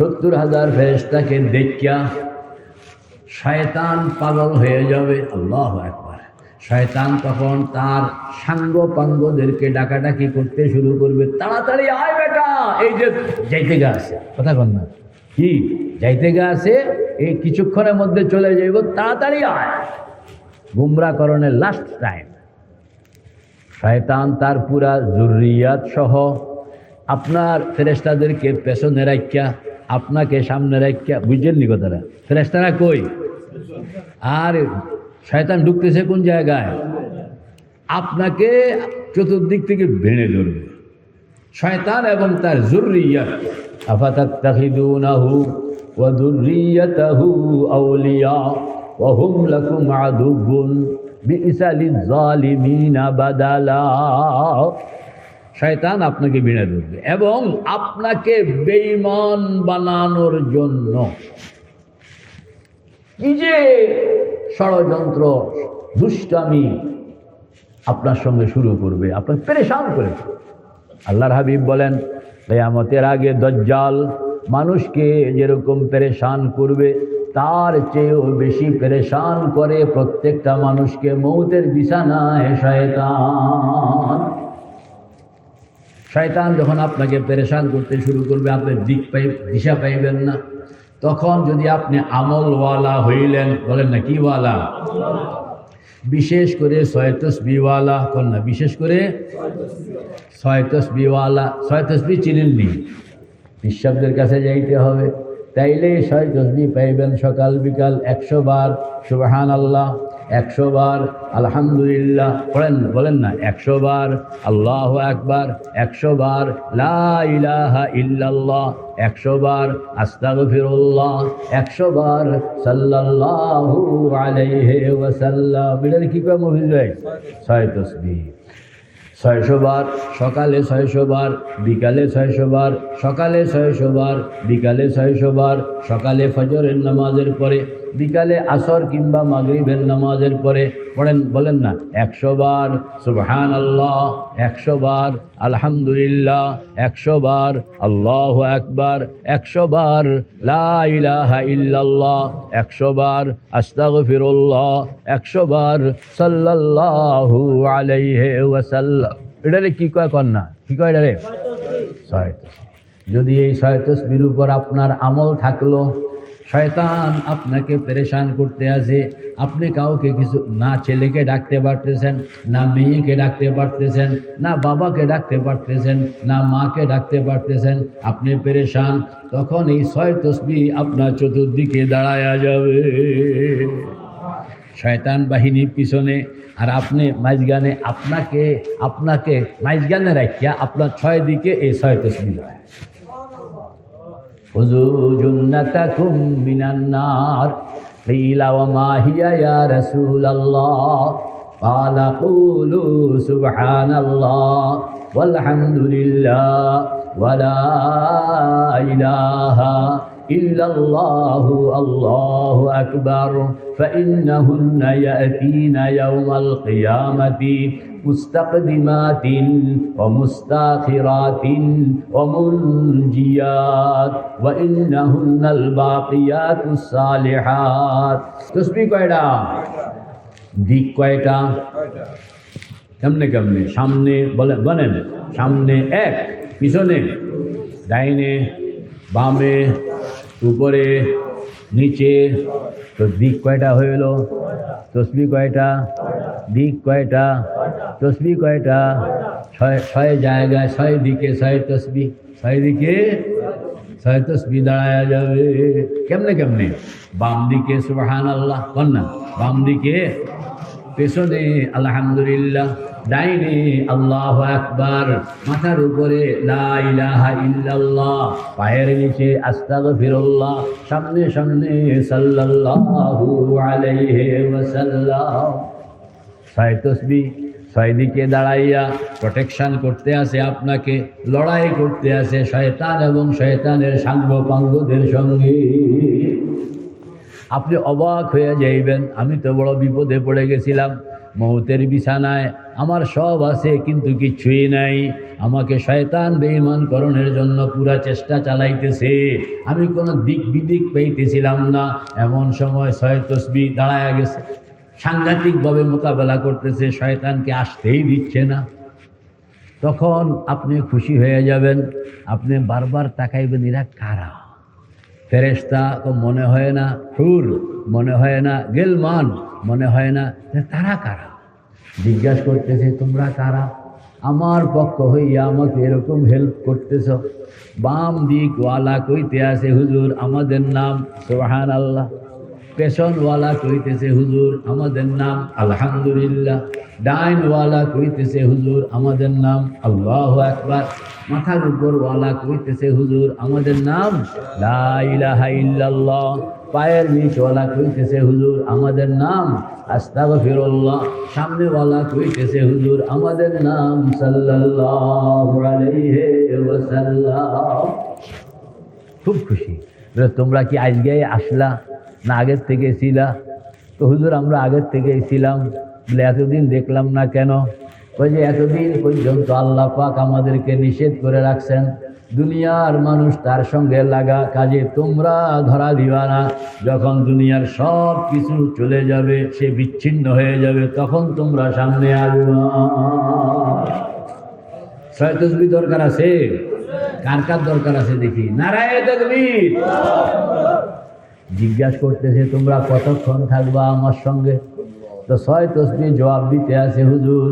সত্তর হাজার ফেরেস্তাকে দেখিয়া শয়তান পাগল হয়ে যাবে। আল্লাহ একবার শয়তান তখন তার সাঙ্গ পাঙ্গদেরকে ডাকাডাকি করতে শুরু করবে। তাড়াতাড়ি আয় বেটা এই যে যাইতে গা আছে কথা কন না। কি? যাইতে গা আছে এই কিছুক্ষণের মধ্যে চলে যাইব। তাড়াতাড়ি আয়। গুমরাকরণের লাস্ট টাইম শয়তান তার পুরা জরুরিয়াত সহ আপনার ফেরেস্তাদেরকে পেছনে রাখিয়া আপনাকে সামনে রাখিয়া বুঝছেন নি কথাটা? ফেরেস্তারা কই? আর শয়তান ঢুকতেছে কোন জায়গায়? আপনাকে চতুর্দিক থেকে ভেঙে ধরবে। শয়তান এবং তার জরুরিয়াত। আফাতাত্তাখিদুনাহু ওয়া যুররিয়াতাহু আউলিয়া ওয়া হুম লাকুম আদুবুন বিইসা লিয-যালিমিনা বাদালা। শয়তান আপনাকে বিনা ধরবে এবং আপনাকে বেঈমান বানানোর জন্য কি যে ষড়যন্ত্র, দুষ্টামি আপনার সঙ্গে শুরু করবে আপনার পেরেশান করে। আল্লাহর হাবিব বলেন, কেয়ামতের আগে দজ্জাল মানুষকে যেরকম পেরেশান করবে, তার চেয়েও বেশি পেরেশান করে প্রত্যেকটা মানুষকে মৌতের বিছানায় শয়তান শয়তান যখন আপনাকে পেরেশান করতে শুরু করবে, আপনি দিক পাই, দিশা পাইবেন না। তখন যদি আপনি আমলওয়ালা হইলেন, বলেন না কিওয়ালা বিশেষ করে ছয় তসবিওয়ালা কন না? বিশেষ করে ছয় তসবিওয়ালা ছয় তসবি চিনেননি? নিঃশব্দের কাছে যাইতে হবে। তাইলে ছয় তসবি পাইবেন সকাল বিকাল একশো বার সুবাহান আল্লাহ একশো বার আলহামদুলিল্লাহ। পড়েন, বলেন না, একশো বার আল্লাহ একবার একশো বার লা ইলাহা ইল্লাল্লাহ, একশো বার আস্তাগফিরুল্লাহ, একশো বার সাল্লাল্লাহু আলাইহি ওয়াসাল্লাম। কি মফিজ ভাই? ছয় তসবি। ছয়শো বার সকালে ছয়শো বার, বিকালে ছয়শো বার, সকালে ছয়শো বার, বিকালে ছয়শো বার, সকালে ফজরের নামাজের পরে বিকালে আসর কিংবা মাগরিবের নামাজের পরে পড়েন বলেন না একশো বার সুবহান আল্লাহ একশো বার আলহামদুলিল্লাহ একশো বার আল্লাহ একবার একশো বার লা ইলাহা ইল্লাল্লাহ একশো বার আস্তাগফিরুল্লাহ একশো বার সাল্লাল্লাহু আলাইহি ওয়াসাল্লাম। এটারে কি কয় কন্যা? কি কয় এটারে। যদি এই ছয় তসবির উপর আপনার আমল থাকল শয়তান আপনাকে পেরেশান করতে আসে আপনি কাউকে কিছু না ছেলেকে ডাকতে পারতেছেন, না মেয়েকে ডাকতে পারতেছেন, না বাবাকে ডাকতে পারতেছেন, না মাকে ডাকতে পারতেছেন, আপনি পেরেশান। তখন এই ছয় তসবি আপনার চতুর্দিকে দাঁড়ায়া যাবে। শয়তান বাহিনীর পিছনে, আর আপনি মাঝগানে আপনাকে আপনাকে মাঝগানে রাখিয়া আপনার ছয় দিকে এই ছয় তসবি দাঁড়ায়। خذوا جنتكم من النار. قيل وما هي يا رسول الله؟ قال قولوا سبحان الله والحمد لله ولا إله إلا الله الله أكبر فإنهن يأتين يوم القيامة مستقدمات ومستاخرات ومنجيات وإنهن الباقيات الصالحات تسبيح কয়টা দিক কয়টা কেমনে কেমনে সামনে বলে বলেন সামনে এক পিছনে ডাইনে বামে উপরে, নিচে, তো দিক কয়টা হইল তসবি কয়টা? দিক কয়টা? তসবি কয়টা? ছয় ছয় জায়গায়, ছয় দিকে ছয় তসবি। ছয় দিকে ছয় তসবি দাঁড়ায় যাবে। কেমনে কেমনে? বাম দিকে সুবাহান আল্লাহ কন্যা বাম দিকে, পেছনে, আলহামদুলিল্লাহ। ডাইনে, আল্লাহ আকবার। মাথার উপরে ইল্লাল্লাহ, পায়ের নিচে আস্তাগফিরুল্লাহ, সামনে সামনে সাল্লাল্লাহু আলাইহি ওয়াসাল্লাম। দাঁড়াইয়া প্রোটেকশন করতে আসে আপনাকে, লড়াই করতে আসে শয়তান এবং শয়তানের সাঙ্গ পাঙ্গদের সঙ্গে। আপনি অবাক হয়ে যাইবেন, আমি তো বড় বিপদে পড়ে গেছিলাম, মৌতের বিছানায় আমার সব আছে, কিন্তু কিছুই নাই। আমাকে শয়তান বেঈমান করণের জন্য পুরা চেষ্টা চালাইতেছে। আমি কোনো দিক বিদিক পাইতেছিলাম না। এমন সময় ছয় তসবি দাঁড়ায় গেছে। সাংঘাতিকভাবে মোকাবেলা করতেছে। শয়তানকে আসতেই দিচ্ছে না। তখন আপনি খুশি হয়ে যাবেন। আপনি বারবার তাকাইবেন, এরা কারা? ফেরেস্তা মনে হয় না, হুর মনে হয় না, গেলমান মনে হয় না তারা কারা? জিজ্ঞাসা করতেছে, তোমরা কারা? আমার পক্ষ হইয়া আমাকে এরকম হেল্প করতেছ। বাম দিক ওয়ালা কইতে আছে, হুজুর, আমাদের নাম সোহান আল্লাহ পেছনওয়ালা কইতেছে, হুজুর, আমাদের নাম আলহামদুলিল্লাহ। ডাইনওয়ালা কইতেছে, হুজুর, আমাদের নাম আল্লাহ একবার মাথার উপর ওয়ালা কইতেছে, হুজুর, আমাদের নাম লা ইলাহা ইল্লাল্লাহ। পায়ের নিচওয়ালা কইতেছে, হুজুর, আমাদের নাম আস্তাগফিরুল্লাহ। সামনেওয়ালা কইতেছে, হুজুর, আমাদের নাম সাল্লাল্লাহু আলাইহি খুব খুশি। তোমরা কি আজকে আসলা? না আগের থেকে ছিলা তো হুজুর, আমরা আগের থেকেই ছিলাম বলে, এতদিন দেখলাম না কেন? ওই যে, এতদিন পর্যন্ত আল্লাহ পাক আমাদেরকে নিষেধ করে রাখছেন। দুনিয়ার মানুষ তার সঙ্গে লাগা কাজে তোমরা ধরা দিবা না। যখন দুনিয়ার সব কিছু চলে যাবে, সে বিচ্ছিন্ন হয়ে যাবে, তখন তোমরা সামনে আসবা। দরকার আছে? কার কার দরকার আছে দেখি? নারায় তকবীর! জিজ্ঞাসা করতেছে, তোমরা কতক্ষণ থাকবা আমার সঙ্গে? তো ছয় তসবি জবাব দিতে আছে, হুজুর,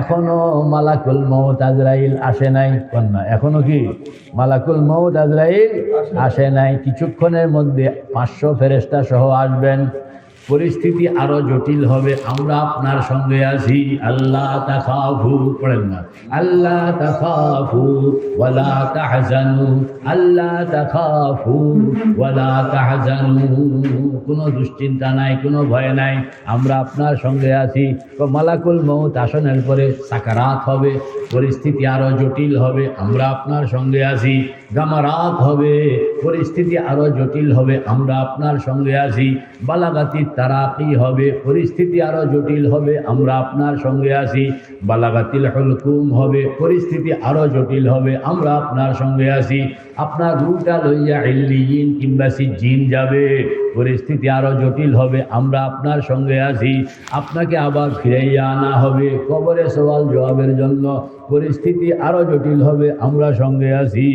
এখনও মালাকুল মৌত আজরাইল আসে নাই। কন্যা এখনও কি? মালাকুল মৌত আজরাইল আসে নাই। কিছুক্ষণের মধ্যে পাঁচশো ফেরেস্তা সহ আসবেন। পরিস্থিতি আরও জটিল হবে। আমরা আপনার সঙ্গে আছি। আল্লাহ তাখাফু, পড়েন না। আল্লাহ তাখাফু, ওয়ালা তাহজানু। আল্লাহ তাখাফু, ওয়ালা তাহজানু। কোনো দুশ্চিন্তা নাই, কোনো ভয় নাই। আমরা আপনার সঙ্গে আছি। তো মালাকুল মৌত আসনের পরে সাকারাত হবে। পরিস্থিতি আরও জটিল হবে। আমরা আপনার সঙ্গে আছি। গামারাত হবে। পরিস্থিতি আরও জটিল হবে। আমরা আপনার সঙ্গে আছি। বালাগাতির তারাকি হবে? পরিস্থিতি আরও জটিল হবে। আমরা আপনার সঙ্গে আছি। বালাগাতিল হলকুম হবে। পরিস্থিতি আরও জটিল হবে। আমরা আপনার সঙ্গে আছি। আপনার রুটা লইয়া ইল্লিয়িন কিংবা জিন যাবে। পরিস্থিতি আরও জটিল হবে। আমরা আপনার সঙ্গে আছি। আপনাকে আবার ফিরাইয়া আনা হবে। কবরে সওয়াল জবাবের জন্য পরিস্থিতি আরও জটিল হবে। আমরা সঙ্গে আছি।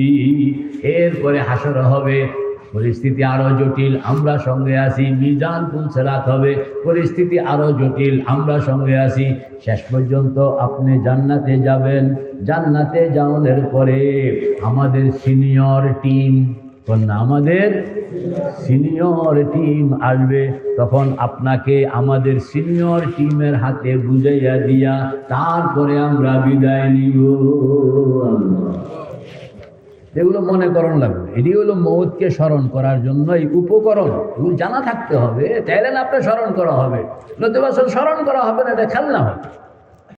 এরপরে হাসর হবে। পরিস্থিতি আরও জটিল, আমরা সঙ্গে আছি, মিজান পুলসেরাত হবে, পরিস্থিতি আরও জটিল, আমরা সঙ্গে আছি। শেষ পর্যন্ত আপনি জান্নাতে যাবেন, জান্নাতে যাওয়ার পরে আমাদের সিনিয়র টিম আমাদের সিনিয়র টিম আসবে, তখন আপনাকে আমাদের সিনিয়র টিমের হাতে বুঝাইয়া দিয়া তারপরে আমরা বিদায় নিব। এগুলো মনে করণ লাগবে। এটি হলো মৌতকে স্মরণ করার জন্য এই উপকরণ। এগুলো জানা থাকতে হবে, তাইলে আপনার স্মরণ করা হবে। নতুবা স্মরণ করা হবে না, এটা খেলনা হবে।